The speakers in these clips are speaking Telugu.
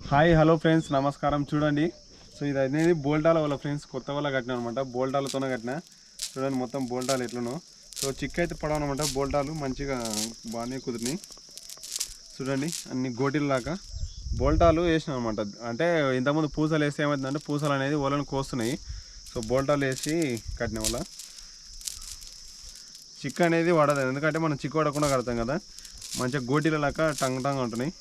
హాయ్ హలో ఫ్రెండ్స్ నమస్కారం. చూడండి. సో ఇది అనేది బోల్టాల వల్ల ఫ్రెండ్స్ కొత్త వల్ల కట్టిన అనమాట బోల్టాలతోనే కట్టిన. చూడండి మొత్తం బోల్టాలు ఎట్లనో. సో చిక్క అయితే పడవనమాట బోల్టాలు మంచిగా బాగానే కుదిరినాయి. చూడండి అన్ని గోటిల్లాగా బోల్టాలు వేసిన అనమాట అంటే ఇంతకుముందు పూసలు వేస్తే ఏమవుతుందంటే పూసలు అనేది ఓలను కోస్తున్నాయి. సో బోల్టాలు వేసి కట్టిన వల్ల చిక్క అనేది పడదు. ఎందుకంటే మనం చిక్కు వాడకుండా కడతాం కదా. మంచిగా గోటీల లాగా టంగ్ టంగ్ ఉంటున్నాయి.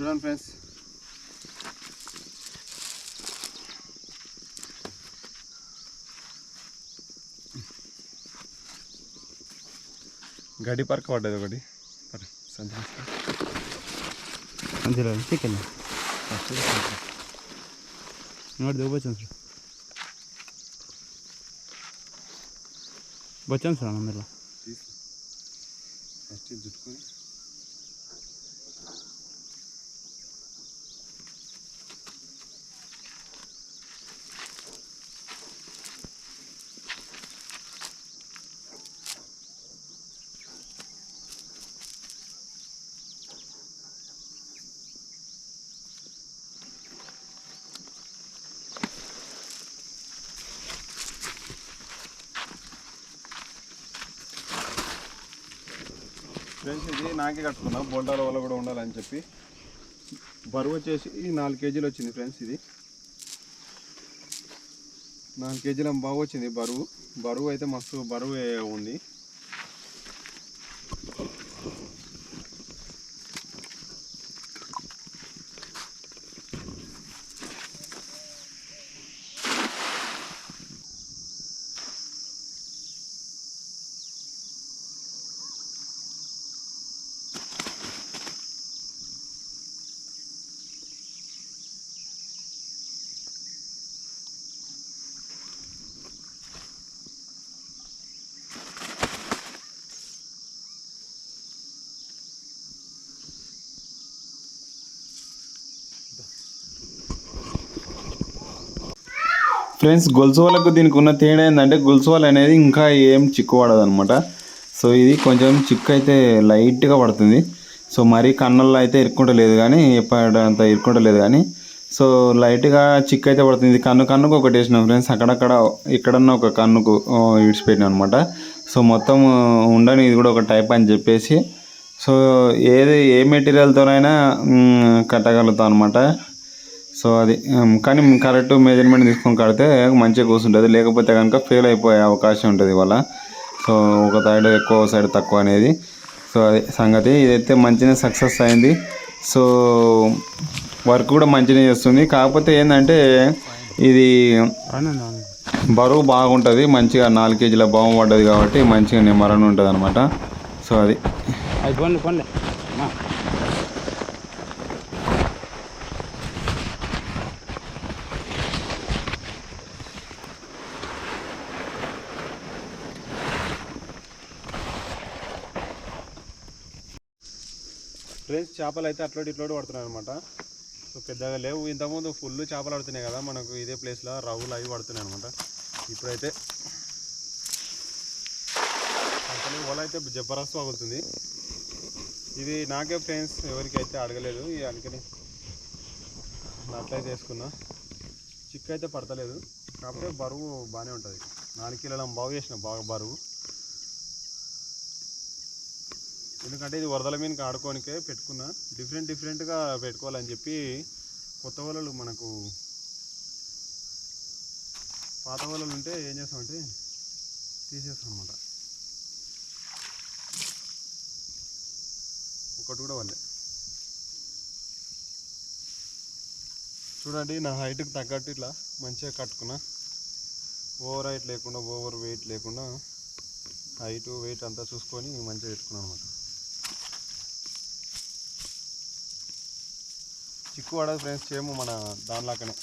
చూడండి ఫ్రెండ్స్ గడి పరక పడ్డది ఒకటి పర, సంచి తీసుకో. అందులో చికెన్ ನೋಡಿ ದೇವು ಬಚ್ಚನ್ ಸರ್ ಬಚ್ಚನ್ ಸರ್ ನಮ್ಮೆಲ್ಲ తీసుకో ఫస్ట్ ఇది ఇది నాకే కట్టుకున్నా బోల్టాల వల్ల కూడా ఉండాలని చెప్పి బరువు వచ్చేసి నాలుగు కేజీలు వచ్చింది ఫ్రెండ్స్ ఇది. నాలుగు కేజీల బాగా వచ్చింది బరువు. బరువు అయితే మస్తు బరువు ఉంది. ఫ్రెండ్స్ గొలుసు వాళ్ళకు దీనికి ఉన్న తేడా ఏంటంటే గొలుసు అనేది ఇంకా ఏం చిక్కు పడదు అనమాట సో ఇది కొంచెం చిక్కు అయితే లైట్గా పడుతుంది. సో మరీ కన్నుల్లో అయితే ఇరుక్కుంటలేదు కానీ ఎప్పటింత ఇరుక్కుంటలేదు కానీ సో లైట్గా చిక్కు అయితే పడుతుంది కన్ను కన్నుకు ఒకటి వేసినాం ఫ్రెండ్స్. అక్కడక్కడ ఎక్కడన్నా ఒక కన్నుకు ఆ, ఇడిచిపెట్టినాం అనమాట సో మొత్తం ఉండని ఇది కూడా ఒక టైప్ అని చెప్పేసి సో ఏది ఏ మెటీరియల్తోనైనా కట్టగలుగుతాం అనమాట సో అది కానీ కరెక్ట్ మెజర్మెంట్ తీసుకొని కడితే మంచిగా కూర్చుంటుంది. లేకపోతే కనుక ఫెయిల్ అయిపోయే అవకాశం ఉంటుంది ఇవాళ. సో ఒక సైడ్ ఎక్కువ ఒక సైడ్ తక్కువ అనేది. సో అది సంగతి. ఇదైతే మంచిగా సక్సెస్ అయింది. సో వర్క్ కూడా మంచిగా చేస్తుంది. కాకపోతే ఏంటంటే ఇది బరువు బాగుంటుంది. మంచిగా నాలుగు కేజీల బొమ్మ పడ్డది కాబట్టి మంచిగా నిమ్మరణ ఉంటుంది అనమాట సో అది. ఫ్రెండ్స్ చేపలు అయితే అట్లోటి ఇట్లోటి పడుతున్నాయి అనమాట సో పెద్దగా లేవు. ఇంతకుముందు ఫుల్ చేపలు పడుతున్నాయి కదా మనకు ఇదే ప్లేస్లో రవ్వులు అవి పడుతున్నాయి అనమాట ఇప్పుడైతే అసలు వల అయితే జబర్దస్త్ పగులుతుంది ఇది నాకే ఫ్రెండ్స్ ఎవరికి అయితే అడగలేదు అందుకని అట్లయితే వేసుకున్నా చిక్కు అయితే పడతలేదు. కాకపోతే బరువు బాగానే ఉంటుంది. నాలుగు కిలోల బాగు చేసిన బాగా బరువు. ఎందుకంటే ఇది వరదల మీదకి ఆడుకోనికే పెట్టుకున్నా. డిఫరెంట్ డిఫరెంట్గా పెట్టుకోవాలని చెప్పి కొత్త వలలు మనకు పాత వలలు ఉంటే ఏం చేస్తామంటే తీసేస్తాం అనమాట ఒకటి కూడా వాళ్ళే చూడండి నా హైట్కి తగ్గట్టు ఇట్లా మంచిగా కట్టుకున్నా. ఓవర్ హైట్ లేకుండా ఓవర్ వెయిట్ లేకుండా హైట్ వెయిట్ అంతా చూసుకొని మంచిగా పెట్టుకున్నాను అనమాట ఎక్కువ పడదు ఫ్రెండ్స్ చేయము మన దానిలాగానే.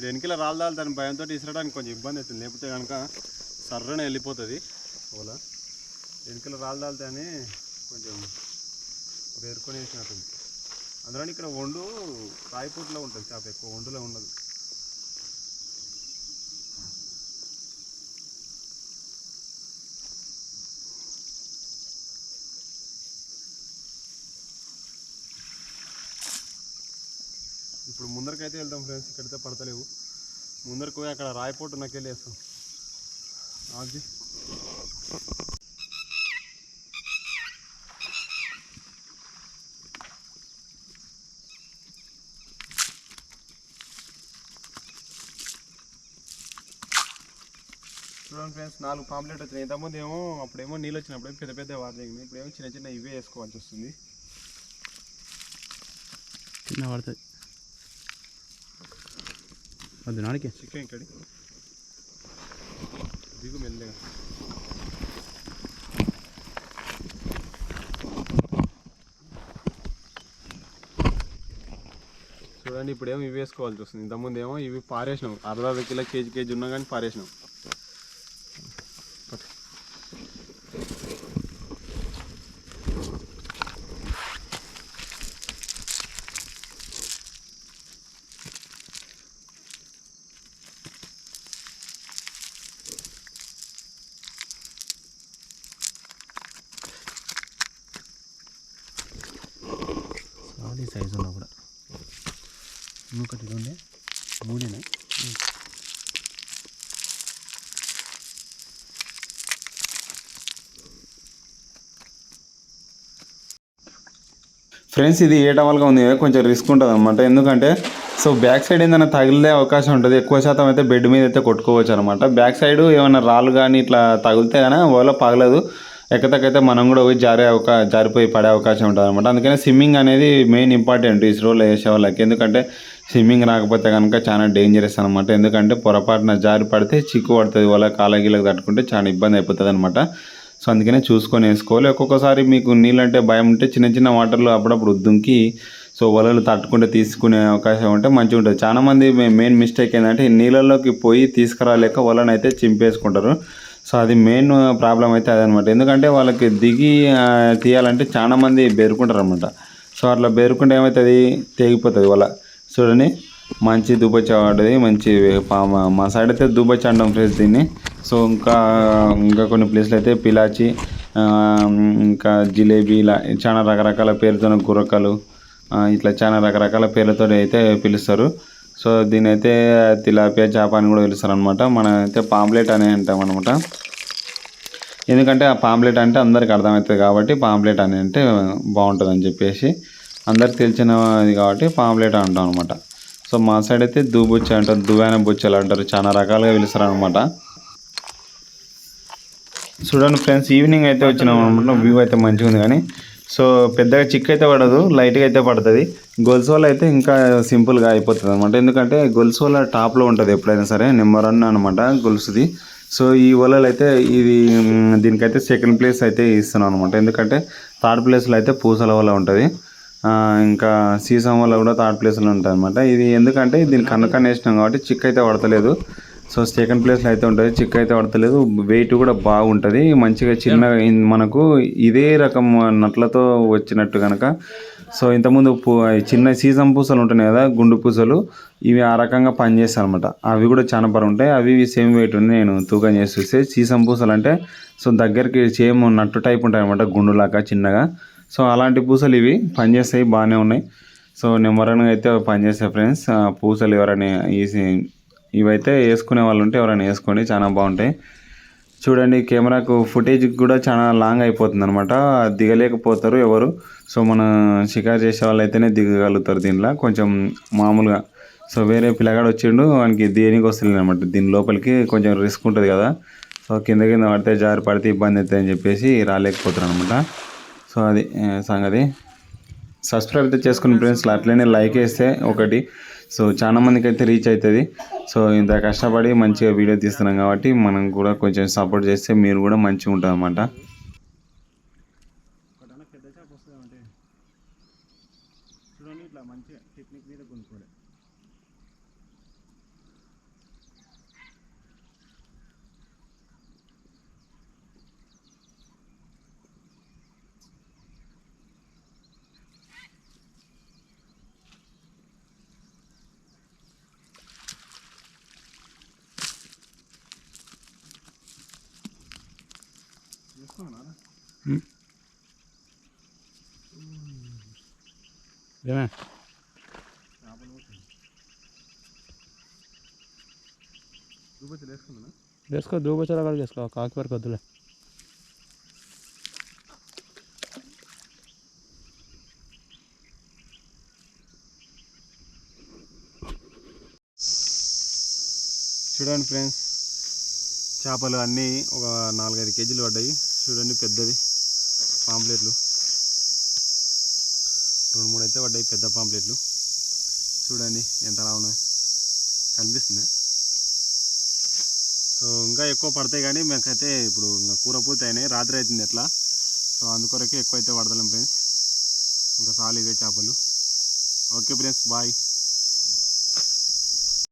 ఇది వెనకల రాలదాలి దాని భయంతో ఇసరడానికి కొంచెం ఇబ్బంది అవుతుంది. లేకపోతే కనుక సర్రనే వెళ్ళిపోతుంది. ఓలా వెనకల రాలదాలితే కొంచెం వేరుకొని వేసినట్టుంది. అందులోనే ఇక్కడ వండు రాయిపూట్లో ఉంటుంది చేప ఎక్కువ వండులో ఉండదు. ఇప్పుడు ముందరకైతే వెళ్తాం ఫ్రెండ్స్ ఇక్కడైతే పడతలేవు. ముందరకు పోయి అక్కడ రాయపోటు నాకు వెళ్ళేస్తాం. ఆగి. చూడండి ఫ్రెండ్స్ నాలుగు పాంప్లెట్ వచ్చినాయి. ఇంతకుముందు ఏమో అప్పుడేమో నీళ్ళు వచ్చినప్పుడు పెద్ద పెద్ద వాటర్ ఇప్పుడు ఇప్పుడేమో చిన్న చిన్న ఇవే వేసుకోవాల్సి వస్తుంది. చిన్న పడుతుంది చికెన్ ఇక్కడి దిగు మెల్లగా చూడండి ఇప్పుడేమో ఇవి వేసుకోవాల్సి వస్తుంది ఇంతకుముందు ఏమో ఇవి పారేసినాం అర్ధ అర్ధ కిలో కేజీ కేజీ ఉన్నా కానీ పారేసినాం పట్టు. సారీ సైజు ఉన్నా కూడా. ఇంకొకటి ఉండే మూడేనా? ఫ్రెండ్స్ ఇది ఏ టవల్గా ఉంది కొంచెం రిస్క్ ఉంటుంది అనమాట ఎందుకంటే సో బ్యాక్ సైడ్ ఏదైనా తగిలే అవకాశం ఉంటుంది. ఎక్కువ శాతం అయితే బెడ్ మీద అయితే కొట్టుకోవచ్చు అనమాట బ్యాక్ సైడ్ ఏమైనా రాళ్ళు కానీ ఇట్లా తగిలితే కానీ ఓలో పగలదు. ఎక్కతకైతే మనం కూడా పోయి జారే అవకా జారిపోయి పడే అవకాశం ఉంటుంది అనమాట అందుకని స్విమ్మింగ్ అనేది మెయిన్ ఇంపార్టెంట్ ఈ రోలో వేసే వాళ్ళకి. ఎందుకంటే స్విమ్మింగ్ రాకపోతే కనుక చాలా డేంజరస్ అనమాట ఎందుకంటే పొరపాటున జారి పడితే చిక్కు పడుతుంది వాళ్ళ కాలగీలకు తట్టుకుంటే చాలా ఇబ్బంది అయిపోతుంది అనమాట సో అందుకనే చూసుకొని వేసుకోవాలి. ఒక్కొక్కసారి మీకు నీళ్ళంటే భయం ఉంటే చిన్న చిన్న వాటర్లో అప్పుడప్పుడు దుంకి సో వలలు తట్టుకుంటే తీసుకునే అవకాశం ఉంటే మంచిగా ఉంటుంది. చాలా మంది మెయిన్ మిస్టేక్ ఏంటంటే నీళ్ళలోకి పోయి తీసుకురాలేక వలనైతే అయితే చింపేసుకుంటారు. సో అది మెయిన్ ప్రాబ్లం అయితే అదనమాట ఎందుకంటే వాళ్ళకి దిగి తీయాలంటే చాలా మంది బేరుకుంటారు అనమాట సో అట్లా బేరుకుంటే ఏమవుతుంది తెగిపోతుంది వాళ్ళ చూడండి మంచి దుబ్బచ్చి ఉంటుంది మంచి మా- సైడ్ అయితే దుబ్బచ్చి అంటాం ఫ్రెండ్స్ దీన్ని. సో ఇంకా ఇంకా కొన్ని ప్లేస్లు అయితే పిలాచి ఇంకా జిలేబీ ఇలా చాలా రకరకాల పేరుతో గుర్రకలు ఇట్లా చాలా రకరకాల పేర్లతో అయితే పిలుస్తారు. సో దీని అయితే తిలాపియా చేప అని కూడా పిలుస్తారు అనమాట మనం అయితే పాంప్లెట్ అనే అంటాం అనమాట ఎందుకంటే ఆ పాంప్లెట్ అంటే అందరికి అర్థమవుతుంది కాబట్టి పాంప్లెట్ అని అంటే బాగుంటుంది అని చెప్పేసి అందరికి తెలిసినది కాబట్టి పాంప్లెట్ అంటాం అనమాట సో మా సైడ్ అయితే దూబుచ్చి అంటారు దువ్వాన బుచ్చలు అంటారు చాలా రకాలుగా పిలుస్తారు అనమాట చూడండి ఫ్రెండ్స్ ఈవినింగ్ అయితే వచ్చినాం అనమాట వ్యూ అయితే మంచిగా ఉంది కానీ సో పెద్దగా చిక్ అయితే పడదు లైట్గా అయితే పడుతుంది. గొలుసు వల్ల అయితే ఇంకా సింపుల్గా అయిపోతుంది అనమాట ఎందుకంటే గొలుసు వల్ల టాప్లో ఉంటుంది ఎప్పుడైనా సరే నెంబర్ వన్ అనమాట గొలుసుది. సో ఈ వలలు అయితే ఇది దీనికైతే సెకండ్ ప్లేస్ అయితే ఇస్తున్నాను అనమాట ఎందుకంటే థర్డ్ ప్లేస్లో అయితే పూసల వల్ల ఉంటుంది. ఇంకా సీసం వల్ల కూడా థర్డ్ ప్లేస్లో ఉంటుంది అనమాట ఇది ఎందుకంటే దీనికి కన్నకన్న వేసినాం కాబట్టి చిక్ అయితే పడతలేదు. సో సెకండ్ ప్లేస్లో అయితే ఉంటుంది. చిక్ అయితే పడతలేదు. వెయిట్ కూడా బాగుంటుంది. మంచిగా చిన్నగా మనకు ఇదే రకం నట్లతో వచ్చినట్టు కనుక సో ఇంతకుముందు పూ చిన్న సీసం పూసలు ఉంటున్నాయి కదా గుండు పూసలు. ఇవి ఆ రకంగా పనిచేస్తాయి అనమాట అవి కూడా చాలా బరువు ఉంటాయి అవి ఇవి సేమ్ వెయిట్ ఉంది నేను తూకం చేసి చూస్తే సీసం పూసలు అంటే సో దగ్గరికి సేమ్ నట్టు టైప్ ఉంటాయి అనమాట గుండులాగా చిన్నగా. సో అలాంటి పూసలు ఇవి పనిచేస్తాయి బాగానే ఉన్నాయి. సో నెంబర్ వన్గా అయితే అవి పనిచేస్తాయి ఫ్రెండ్స్ ఆ పూసలు ఎవరైనా ఈ ఇవైతే వేసుకునే వాళ్ళు ఉంటే ఎవరైనా వేసుకోండి చాలా బాగుంటాయి. చూడండి కెమెరాకు ఫుటేజ్ కూడా చాలా లాంగ్ అయిపోతుంది అనమాట దిగలేకపోతారు ఎవరు. సో మన షికారు చేసే వాళ్ళు అయితేనే దిగగలుగుతారు దీనిలో. కొంచెం మామూలుగా. సో వేరే పిల్లగాడు వచ్చిండు వానికి దేనికి వస్తుంది అనమాట దీని లోపలికి కొంచెం రిస్క్ ఉంటుంది కదా. సో కింద కింద పడితే జారి పడితే ఇబ్బంది అవుతుంది అని చెప్పేసి రాలేకపోతారు అనమాట సో అది సంగతి. సబ్స్క్రైబ్ అయితే చేసుకుని ఫ్రెండ్స్ అట్లనే లైక్ వేస్తే ఒకటి. సో చాలా మందికి అయితే రీచ్ అవుతుంది సో ఇంత కష్టపడి మంచిగా వీడియో తీస్తున్నాం కాబట్టి మనం కూడా కొంచెం సపోర్ట్ చేస్తే మీరు కూడా మంచిగా ఉంటుంది అనమాట ఒకటన్నా పెద్ద చేప వస్తుంది అంటే చూడండి ఇట్లా మంచిగా టెక్నిక్ మీద కొనుక్కోలే చూపించలు వేసుకున్నానా వేసుకో దూబచరా కూడా చేసుకో కాకి వరకు వద్దులే. చూడండి ఫ్రెండ్స్ చేపలు అన్నీ ఒక నాలుగైదు కేజీలు పడ్డాయి. చూడండి పెద్దవి పాంప్లెట్లు. రెండు మూడు అయితే పడ్డాయి పెద్ద పాంప్లెట్లు. చూడండి ఎంతలా ఉన్నాయి. కనిపిస్తుంది సో ఇంకా ఎక్కువ పడతాయి కానీ మాకైతే ఇప్పుడు ఇంకా కూర పూర్తి అయినాయి. రాత్రి అవుతుంది ఎట్లా? సో అందుకొరకే ఎక్కువ అయితే పడతలేం ఫ్రెండ్స్ ఇంకా చాలు ఇవే చేపలు. Okay friends bye